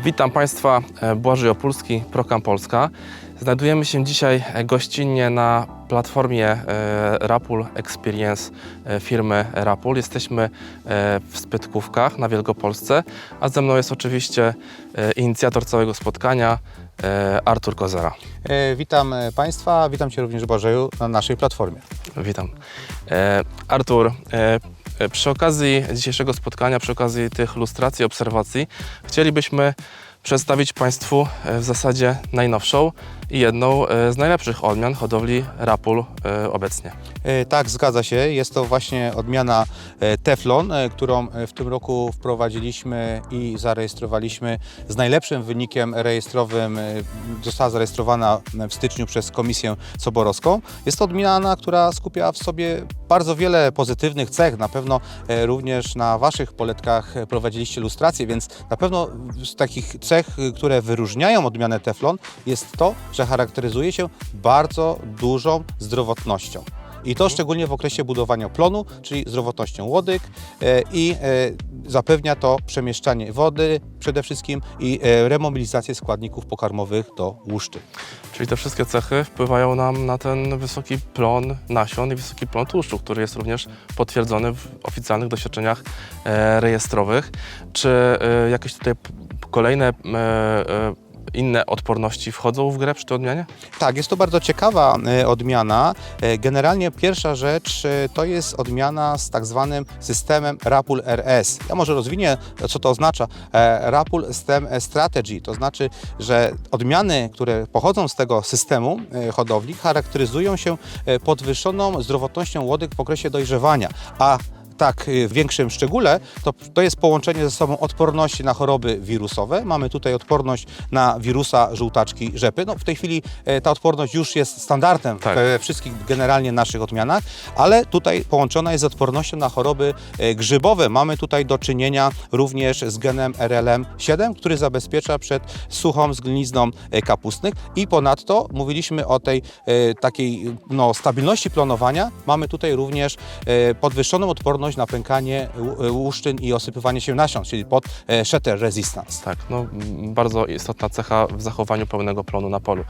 Witam Państwa, e, Błażej Opulski, Prokam Polska. Znajdujemy się dzisiaj e, gościnnie na platformie e, Rapul Experience firmy Rapul. Jesteśmy w Spytkówkach na Wielkopolsce, a ze mną jest oczywiście inicjator całego spotkania Artur Kozera. Witam Państwa, witam Cię również Błażeju na naszej platformie. Witam. Artur, przy okazji dzisiejszego spotkania, przy okazji tych lustracji, obserwacji, chcielibyśmy przedstawić Państwu e, w zasadzie najnowszą i jedną e, z najlepszych odmian hodowli Rapul e, obecnie. E, Tak, zgadza się. Jest to właśnie odmiana Teflon, którą w tym roku wprowadziliśmy i zarejestrowaliśmy z najlepszym wynikiem rejestrowym. Została zarejestrowana w styczniu przez Komisję Soborowską. Jest to odmiana, która skupia w sobie bardzo wiele pozytywnych cech. Na pewno również na Waszych poletkach prowadziliście lustrację, więc na pewno z takich cech, które wyróżniają odmianę Teflon jest to, że charakteryzuje się bardzo dużą zdrowotnością. I to szczególnie w okresie budowania plonu, czyli zdrowotnością łodyg e, i e, zapewnia to przemieszczanie wody przede wszystkim i e, remobilizację składników pokarmowych do łuszczy. Czyli te wszystkie cechy wpływają nam na ten wysoki plon nasion i wysoki plon tłuszczu, który jest również potwierdzony w oficjalnych doświadczeniach rejestrowych. Czy jakieś tutaj kolejne inne odporności wchodzą w grę przy tej odmianie? Tak, jest to bardzo ciekawa e, odmiana. E, Generalnie pierwsza rzecz e, to jest odmiana z tak zwanym systemem Rapul RS. Ja może rozwinię, co to oznacza. Rapul Strategy, to znaczy, że odmiany, które pochodzą z tego systemu hodowli, charakteryzują się podwyższoną zdrowotnością łodyg w okresie dojrzewania, a tak y, w większym szczególe, to, to jest połączenie ze sobą odporności na choroby wirusowe. Mamy tutaj odporność na wirusa żółtaczki rzepy. No, w tej chwili e, ta odporność już jest standardem Tak. we wszystkich generalnie naszych odmianach, ale tutaj połączona jest z odpornością na choroby e, grzybowe. Mamy tutaj do czynienia również z genem RLM7, który zabezpiecza przed suchą zgnilizną e, kapustnych i ponadto mówiliśmy o tej takiej no, stabilności planowania. Mamy tutaj również podwyższoną odporność na pękanie łuszczyn i osypywanie się nasion, czyli pod e, shatter resistance. Tak, no bardzo istotna cecha w zachowaniu pełnego plonu na polu.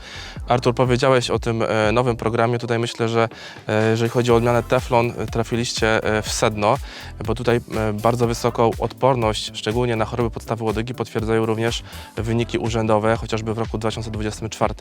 Artur, powiedziałeś o tym e, nowym programie. Tutaj myślę, że e, jeżeli chodzi o odmianę Teflon, e, trafiliście e, w sedno, bo tutaj e, bardzo wysoką odporność, szczególnie na choroby podstawy łodygi, potwierdzają również wyniki urzędowe, chociażby w roku 2024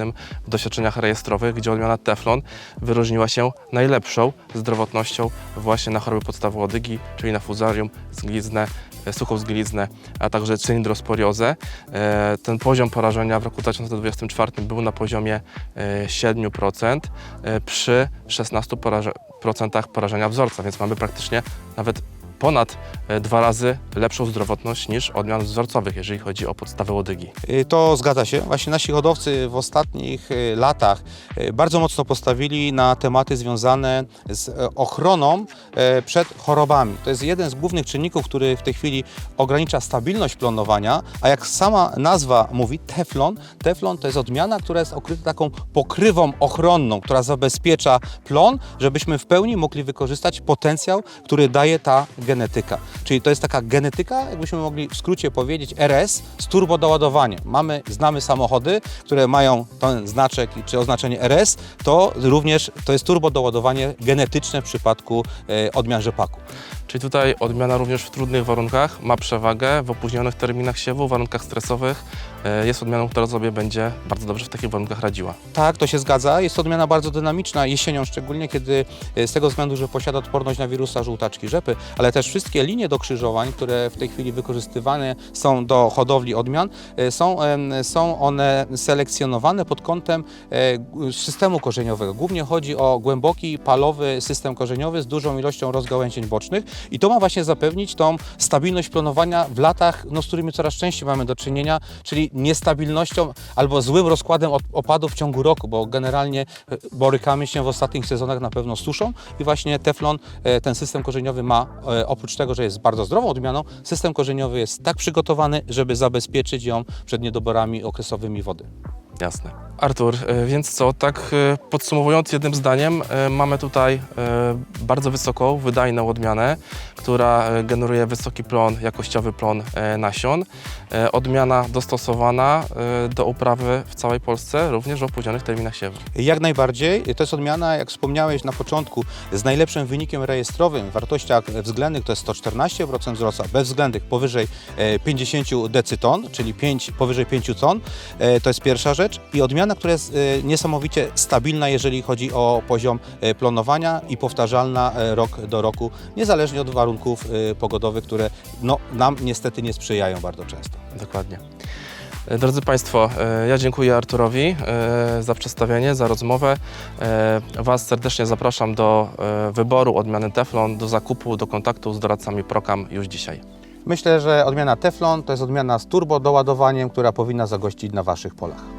w doświadczeniach rejestrowych, gdzie odmiana Teflon wyróżniła się najlepszą zdrowotnością właśnie na choroby podstawy łodygi, czyli na fuzarium, zgliznę, e, suchą zgliznę, a także cylindrosporiozę. E, Ten poziom porażenia w roku 2024 był na poziomie e, 7% e, przy 16% poraże- procentach porażenia wzorca, więc mamy praktycznie nawet ponad e, dwa razy lepszą zdrowotność niż odmian wzorcowych, jeżeli chodzi o podstawę łodygi. Y, To zgadza się. Właśnie nasi hodowcy w ostatnich y, latach y, bardzo mocno postawili na tematy związane z e, ochroną e, przed chorobami. To jest jeden z głównych czynników, który w tej chwili ogranicza stabilność planowania, a jak sama nazwa mówi, teflon, teflon to jest odmiana, która jest okryta taką pokrywą ochronną, która zabezpiecza plon, żebyśmy w pełni mogli wykorzystać potencjał, który daje ta genetyka. Czyli to jest taka genetyka, jakbyśmy mogli w skrócie powiedzieć, RS z turbodoładowaniem. Mamy, znamy samochody, które mają ten znaczek czy oznaczenie RS, to również to jest turbodoładowanie genetyczne w przypadku e, odmian rzepaku. Czyli tutaj odmiana również w trudnych warunkach ma przewagę, w opóźnionych terminach siewu, warunkach stresowych e, jest odmianą, która sobie będzie bardzo dobrze w takich warunkach radziła. Tak, to się zgadza. Jest to odmiana bardzo dynamiczna, jesienią szczególnie, kiedy e, z tego względu, że posiada odporność na wirusa żółtaczki rzepy, ale też wszystkie linie do krzyżowań, które w tej chwili wykorzystywane są do hodowli odmian, e, są, są one selekcjonowane pod kątem e, systemu korzeniowego. Głównie chodzi o głęboki, palowy system korzeniowy z dużą ilością rozgałęzień bocznych i to ma właśnie zapewnić tą stabilność planowania w latach, no, z którymi coraz częściej mamy do czynienia, czyli niestabilnością albo złym rozkładem op- opadów w ciągu roku, bo generalnie e, borykamy się w ostatnich sezonach na pewno z suszą i właśnie Teflon, ten system korzeniowy ma, oprócz tego, że jest bardzo zdrową odmianą, system korzeniowy jest tak przygotowany, żeby zabezpieczyć ją przed niedoborami okresowymi wody. Jasne. Artur, e, więc co, tak e, podsumowując jednym zdaniem, e, mamy tutaj bardzo wysoką, wydajną odmianę, która generuje wysoki plon, jakościowy plon nasion. Odmiana dostosowana do uprawy w całej Polsce, również w opóźnionych terminach siewu. Jak najbardziej. To jest odmiana, jak wspomniałeś na początku, z najlepszym wynikiem rejestrowym w wartościach względnych to jest 114% wzrostu, bezwzględnych powyżej e, 50 decyton, czyli 5, powyżej 5 ton. To jest pierwsza rzecz. I odmiana, która jest e, niesamowicie stabilna, jeżeli chodzi o poziom e, plonowania i powtarzalna e, rok do roku, niezależnie od warunków pogodowych, które no, nam niestety nie sprzyjają bardzo często. Dokładnie. E, Drodzy Państwo, e, ja dziękuję Arturowi e, za przedstawienie, za rozmowę. Was serdecznie zapraszam do wyboru odmiany Teflon, do zakupu, do kontaktu z doradcami Prokam już dzisiaj. Myślę, że odmiana Teflon to jest odmiana z turbo doładowaniem, która powinna zagościć na Waszych polach.